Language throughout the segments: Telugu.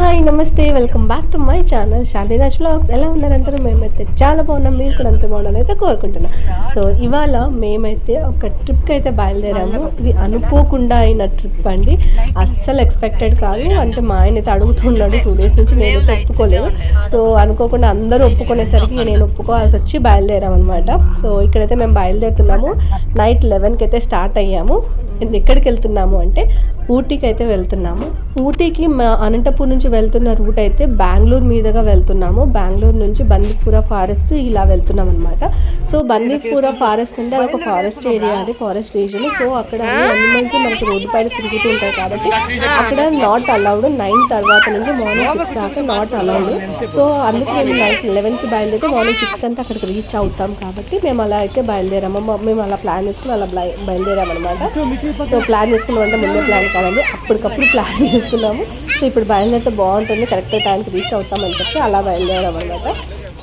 హాయ్ నమస్తే welcome back to my channel Shaliraj blogs ఎలా ఉన్నారు అందరూ? మేమైతే చాలా బాగున్నాం. మీరు కూడా అంత బాగున్నారని అయితే కోరుకుంటున్నాం. సో ఇవాళ మేమైతే ఒక ట్రిప్కి అయితే బయలుదేరాము. ఇది అనుకోకుండా అయిన ట్రిప్ అండి. అస్సలు ఎక్స్పెక్టెడ్ కాదు. అంటే మా ఆయన అయితే అడుగుతున్నాడు టూ డేస్ నుంచి నేనైతే ఒప్పుకోలేదు. సో అనుకోకుండా అందరూ ఒప్పుకునేసరికి నేను ఒప్పుకోవాల్సి వచ్చి బయలుదేరాము అనమాట సో ఇక్కడైతే మేము బయలుదేరుతున్నాము. నైట్ లెవెన్కి అయితే స్టార్ట్ అయ్యాము. ఎక్కడికి వెళ్తున్నాము అంటే ఊటీకి అయితే వెళ్తున్నాము. ఊటీకి మా అనంతపూర్ నుంచి వెళ్తున్న రూట్ అయితే బెంగళూరు మీదుగా వెళ్తున్నాము. బెంగళూరు నుంచి బందీపుర ఫారెస్ట్ ఇలా వెళ్తున్నాం అనమాట సో బందీపుర ఫారెస్ట్ అంటే అదొక ఫారెస్ట్ ఏరియా అది ఫారెస్ట్ రీజన్. సో అక్కడ అనిమల్స్ మనకి రోడ్డు పైన తిరుగుతూ ఉంటాయి కాబట్టి అక్కడ నాట్ అలౌడ్. నైన్ తర్వాత నుంచి మార్నింగ్ సిక్స్ దాకా నాట్ అలౌడ్. సో అందుకే మేము నైట్ లెవెన్కి బయలుదేరితే మార్నింగ్ సిక్స్ అంతా అక్కడికి రీచ్ అవుతాం కాబట్టి మేము అలా అయితే బయలుదేరాము. మేము అలా ప్లాన్ చేసుకుని అలా బయ- బయలుదేరామన్నమాట. సో ప్లాన్ చేసుకున్నాం అంటే ముందే ప్లాన్ కాదండి అప్పటికప్పుడు ప్లాన్ చేసుకున్నాము. సో ఇప్పుడు బయలుదేరితే బాగుంటుంది. కరెక్ట్ టైంకి రీచ్ అవుతామని చెప్పి అలా బయలుదేరాం అనమాట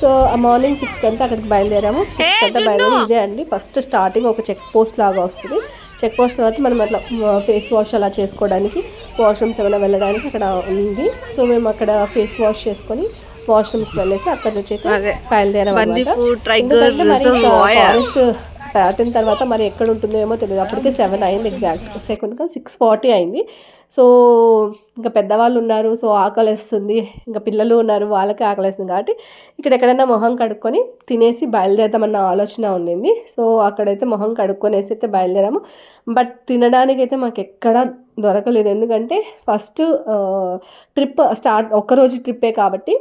సో ఆ మార్నింగ్ సిక్స్కి అంతా అక్కడికి బయలుదేరాము. సిక్స్ అంతా బయలుదేరి ఇదే అండి. ఫస్ట్ స్టార్టింగ్ ఒక చెక్ పోస్ట్ లాగా వస్తుంది. చెక్ పోస్ట్ తర్వాత మనం అట్లా ఫేస్ వాష్ అలా చేసుకోవడానికి వాష్రూమ్స్ ఏమైనా వెళ్ళడానికి అక్కడ ఉంది. సో మేము అక్కడ ఫేస్ వాష్ చేసుకొని వాష్రూమ్స్కి వెళ్ళేసి అక్కడ నుంచి అయితే బయలుదేరాం ఫారెస్ట్ దాటిన తర్వాత మరి ఎక్కడ ఉంటుందో ఏమో తెలియదు. అప్పటికే సెవెన్ అయింది ఎగ్జాక్ట్ సెకండ్గా సిక్స్ ఫార్టీ అయింది. సో ఇంకా పెద్దవాళ్ళు ఉన్నారు సో ఆకలి వేస్తుంది ఇంకా పిల్లలు ఉన్నారు వాళ్ళకి ఆకలిస్తుంది కాబట్టి ఇక్కడ ఎక్కడైనా మొహం కడుక్కొని తినేసి బయలుదేరదామన్న ఆలోచన ఉండింది. సో అక్కడైతే మొహం కడుక్కొనేసి అయితే బయలుదేరాము. బట్ తినడానికి అయితే మాకు ఎక్కడ దొరకలేదు. ఎందుకంటే ఫస్ట్ ట్రిప్ స్టార్ట్ ఒక్కరోజు ట్రిప్పే కాబట్టి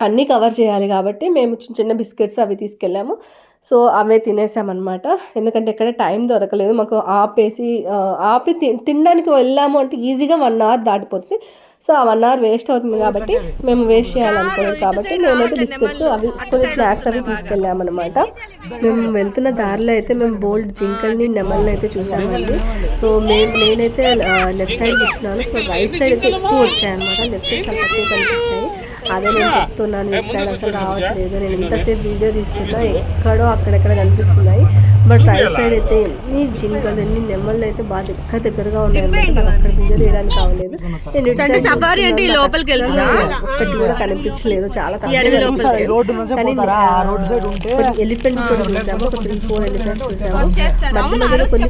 అన్నీ కవర్ చేయాలి కాబట్టి మేము చిన్న చిన్న బిస్కెట్స్ అవి తీసుకెళ్ళాము. సో అవే తినేసామన్నమాట. ఎందుకంటే ఎక్కడ టైం దొరకలేదు. మాకు ఆపేసి ఆపి తి- తినడానికి వెళ్ళాము అంటే ఈజీగా వన్ అవర్ దాటిపోతుంది. సో ఆ వన్ అవర్ వేస్ట్ అవుతుంది కాబట్టి మేము వేస్ట్ చేయాలనుకోలేదు కాబట్టి మేమైతే బిస్కెట్స్ అవి కొన్ని స్నాక్స్ అవి తీసుకెళ్ళామన్నమాట. మేము వెళ్తున్న దారిలో అయితే మేము బోల్డ్ జింకల్ని నెమల్ని అయితే చూసామండి. సో మేము నేనైతే లెఫ్ట్ సైడ్ కూర్చున్నాను. సో రైట్ సైడ్ అయితే ఎక్కువ వచ్చాయన్నమాట. లెఫ్ట్ సైడ్ చాలా తక్కువ కనిపించాయి. అదే నేను చెప్తున్నాను ఇటు సైడ్ అసలు రావట్లేదు. నేను ఎంతసేపు వీడియో తీస్తున్నా ఎక్కడో అక్కడెక్కడ కనిపిస్తున్నాయి. బట్ రైట్ సైడ్ అయితే ఎన్ని జింకలు ఎన్ని నెమ్మలు అయితే బాగా దగ్గర దగ్గరగా ఉన్నాయి అక్కడ తీయడానికి కావలేదు నేను లోపలికి ఒక్కటి కూడా కనిపించలేదు. చాలా ఎలిఫెంట్స్ కూడా చూసాము. ఒక త్రీ ఫోర్ ఎలిఫెంట్స్ చూసాము. మధ్య మధ్యలో కొన్ని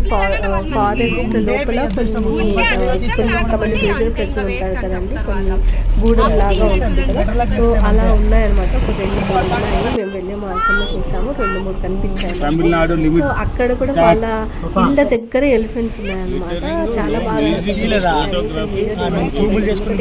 ఫారెస్ట్ లోపల కొన్ని కొన్ని కొంతమంది ఉంటారు కదండి. కొన్ని గూడెం లాగా ఉంటుంది కదా సో అలా ఉన్నాయన్నమాట. ఒక రెండు మూడు ఉన్నాయి మేము వెళ్ళే మార్గంలో చూసాము. రెండు మూడు కనిపించాయి. తమిళనాడు సో అక్కడ కూడా వాళ్ళ ఇళ్ళ దగ్గర ఎలిఫెంట్స్ ఉన్నాయన్నమాట. చాలా బాగా.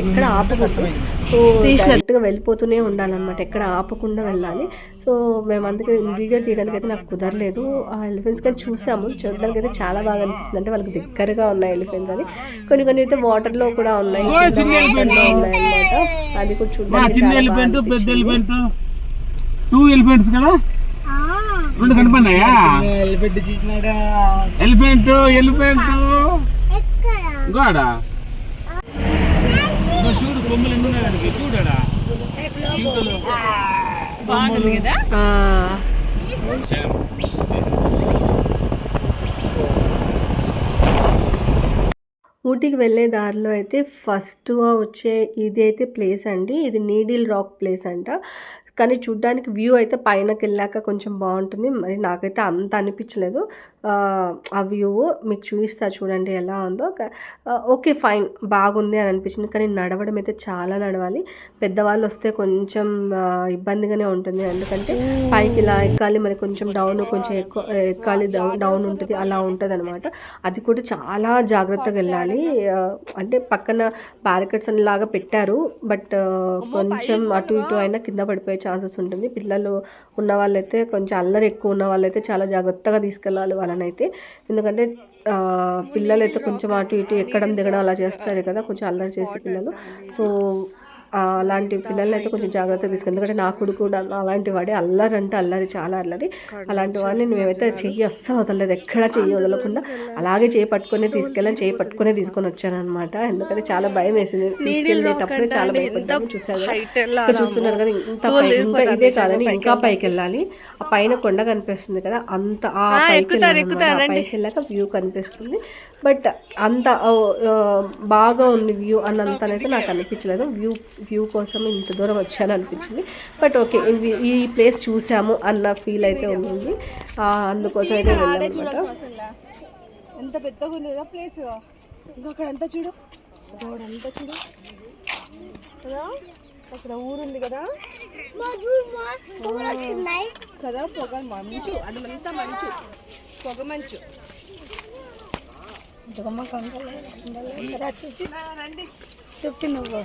ఎక్కడ ఆపకూడదు సో తీసినట్టుగా వెళ్ళిపోతూనే ఉండాలన్నమాట. ఎక్కడ ఆపకుండా వెళ్ళాలి. సో మేము అందుకే వీడియో తీయడానికి అయితే నాకు కుదరలేదు. ఆ ఎలిఫెంట్స్ కానీ చూసాము. చూడడానికి అయితే చాలా బాగా అనిపిస్తుంది. అంటే వాళ్ళకి దగ్గరగా ఉన్నాయి ఎలిఫెంట్స్ అని. కొన్ని కొన్ని అయితే వాటర్లో కూడా ఉన్నాయి. అన్నమాట అది కూడా చూడడానికి చిన్న చాలా బాగా ఎలిఫెంట్ పెద్ద అనిపించింది. ఎలిఫెంట్ టూ ఎలిఫెంట్స్ కదా? రెండు కనపడినాయా ఎలిపెట్టి చూసినాడా ఎలిఫెంట్ ఎలిఫెంట్. గోడా చూడు కొమ్మలు ఎన్ని ఉన్నాయి దానికి చూడడా? బాగుంది కదా? ఆ, ఊటీకి వెళ్ళే దారిలో అయితే ఫస్ట్గా వచ్చే ఇది అయితే ప్లేస్ అండి. ఇది నీడిల్ రాక్ ప్లేస్ అంట. కానీ చూడ్డానికి వ్యూ అయితే పైనకి వెళ్ళాక కొంచెం బాగుంటుంది. మరి నాకైతే అంత అనిపించలేదు. ఆ, వ్యూ మీకు చూపిస్తా చూడండి ఎలా ఉందో. ఓకే ఫైన్ బాగుంది అని అనిపించింది. కానీ నడవడం అయితే చాలా నడవాలి. పెద్దవాళ్ళు వస్తే కొంచెం ఇబ్బందిగానే ఉంటుంది. ఎందుకంటే పైకి ఇలా ఎక్కాలి మరి కొంచెం డౌన్ కొంచెం ఎక్కువ ఎక్కాలి డౌన్ డౌన్ ఉంటుంది అలా ఉంటుంది అనమాట అది కూడా చాలా జాగ్రత్తగా వెళ్ళాలి. అంటే పక్కన బ్యారికేడ్స్ అని లాగా పెట్టారు. బట్ కొంచెం అటు ఇటు అయినా కింద పడిపోయే ఛాన్సెస్ ఉంటుంది. పిల్లలు ఉన్న వాళ్ళైతే కొంచెం అల్లరి ఎక్కువ ఉన్న వాళ్ళైతే చాలా జాగ్రత్తగా తీసుకెళ్ళాలి. అయితే ఎందుకంటే పిల్లలైతే కొంచెం అటు ఇటు ఎక్కడం దిగడం అలా చేస్తారు కదా కొంచెం అల్లరి చేసే పిల్లలు. సో అలాంటి పిల్లల్ని అయితే కొంచెం జాగ్రత్తగా తీసుకెళ్ళి ఎందుకంటే నా కొడుకు కూడా అలాంటి వాడే అల్లరి అంటే అల్లరి చాలా అల్లరి. అలాంటి వాడిని మేమైతే చెయ్యి అస్సలు వదలలేదు ఎక్కడా చెయ్యి వదలకుండా అలాగే చేయి పట్టుకొని తీసుకెళ్ళాను చేయి పట్టుకొని తీసుకొని వచ్చాను అనమాట ఎందుకంటే చాలా భయం వేసింది తీసుకెళ్ళేటప్పుడు చాలా భయపడ్డాము చూసారు? ఇక్కడ చూస్తున్నారు కదా ఇంత ఇంకా ఇదే కాదని ఇంకా పైకి వెళ్ళాలి ఆ పైన కొండ కనిపిస్తుంది కదా అంత పైకి. ఆ పైకి వెళ్ళాక వ్యూ కనిపిస్తుంది. బట్ అంత బాగా ఉంది వ్యూ అన్నంతనైతే నాకు అనిపించలేదు. వ్యూ వ్యూ కోసం ఇంత దూరం వచ్చాను అనిపించింది. బట్ ఓకే ఈ ప్లేస్ చూసాము అన్న ఫీల్ అయితే ఉంది. ఆ, అందుకోసం అయితే వెళ్ళామన్నమాట ఎంత పెద్దగా ఉంది కదా ప్లేస్. ఇంకా అక్కడ అంతా చూడు. అక్కడంతా చూడు. కదా? అక్కడ ఊరుంది కదా? కదా? పొగ మంచు. అదంతా మంచు. పొగ మంచు. చెప్పి నువ్వు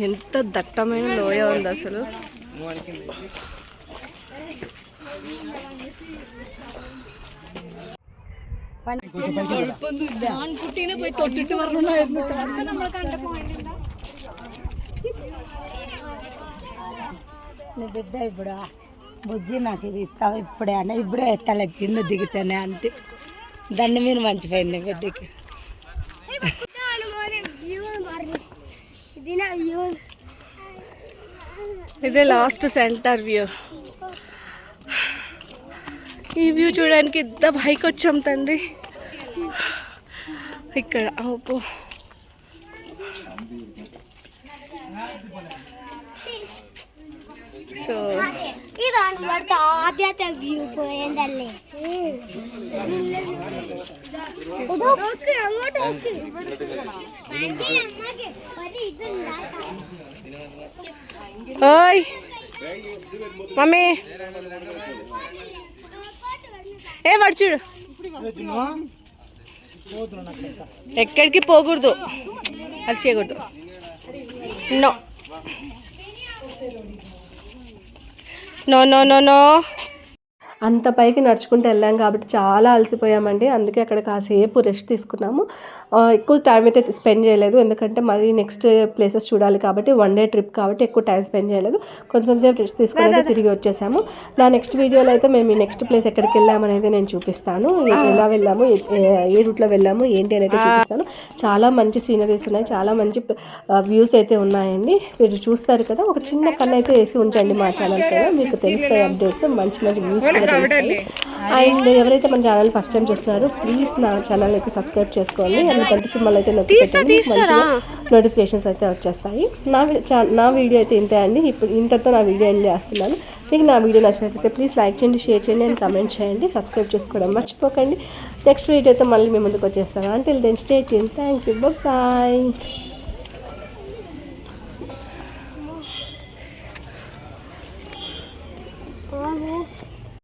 ఎంత దట్టమైన లోయ ఉంది అసలు. పుట్టిన పోయి తొట్టిట్టు వరకు నీ బిడ్డ ఇప్పుడు బుజ్జి నాకు ఇది ఇస్తావు ఇప్పుడే అన్న ఇప్పుడే తల కింద దిగుతానే అంటే దండ మీద మంచిపోయింది నీ బిడ్డకి ఇదే లాస్ట్ సెంటర్ వ్యూ ఈ వ్యూ చూడడానికి ఇంత పైకి వచ్చాం తండ్రి ఇక్కడ ఓపో సో ഇതാണ് ഇവിടുത്തെ ആദ്യത്തെ വ്യൂ പോയതല്ലേ അങ്ങോട്ട് നോക്ക് ఓయ్ మమ్మీ ఏ వాడు చూడు ఎక్కడికి పోకూడదు అది చేయకూడదు no no no no no అంత పైకి నడుచుకుంటూ వెళ్ళాం కాబట్టి చాలా అలసిపోయామండి. అందుకే అక్కడ కాసేపు రెస్ట్ తీసుకున్నాము. ఎక్కువ టైం అయితే స్పెండ్ చేయలేదు. ఎందుకంటే మరీ నెక్స్ట్ ప్లేసెస్ చూడాలి కాబట్టి వన్ డే ట్రిప్ కాబట్టి ఎక్కువ టైం స్పెండ్ చేయలేదు. కొంచెం సేపు రెస్ట్ తీసుకుని తిరిగి వచ్చేసాము. నా నెక్స్ట్ వీడియోలో అయితే మేము ఈ నెక్స్ట్ ప్లేస్ ఎక్కడికి వెళ్ళామనేది నేను చూపిస్తాను. ఎలా వెళ్ళాము ఏ- ఏ రూట్లో వెళ్ళాము ఏంటి అనేది చూపిస్తాను. చాలా మంచి సీనరీస్ ఉన్నాయి. చాలా మంచి వ్యూస్ అయితే ఉన్నాయండి. మీరు చూస్తారు కదా ఒక చిన్న కన్ను అయితే వేసి ఉంచండి మా ఛానల్ కదా మీకు తెలుస్తాయి అప్డేట్స్ మంచి మంచి వ్యూస్ తెలుస్తాయి అండ్ ఎవరైతే మన ఛానల్ ఫస్ట్ టైం చూస్తున్నారో ప్లీజ్ నా ఛానల్ అయితే సబ్స్క్రైబ్ చేసుకోండి. అండ్ గంట సింబల్ అయితే నొక్కి పెట్టండి మంచిగా నోటిఫికేషన్స్ అయితే వచ్చేస్తాయి. నా నా వీడియో అయితే ఇంతే అండి. ఇప్పుడు ఇంతతో నా వీడియో ఎండ్ చేస్తున్నాను. మీకు నా వీడియో నచ్చినట్లయితే ప్లీజ్ లైక్ చేయండి షేర్ చేయండి అండ్ కమెంట్ చేయండి. సబ్స్క్రైబ్ చేసుకోవడం మర్చిపోకండి. నెక్స్ట్ వీడియోతో మళ్ళీ మీ ముందుకు వచ్చేస్తాను. అంటే then state thank you bye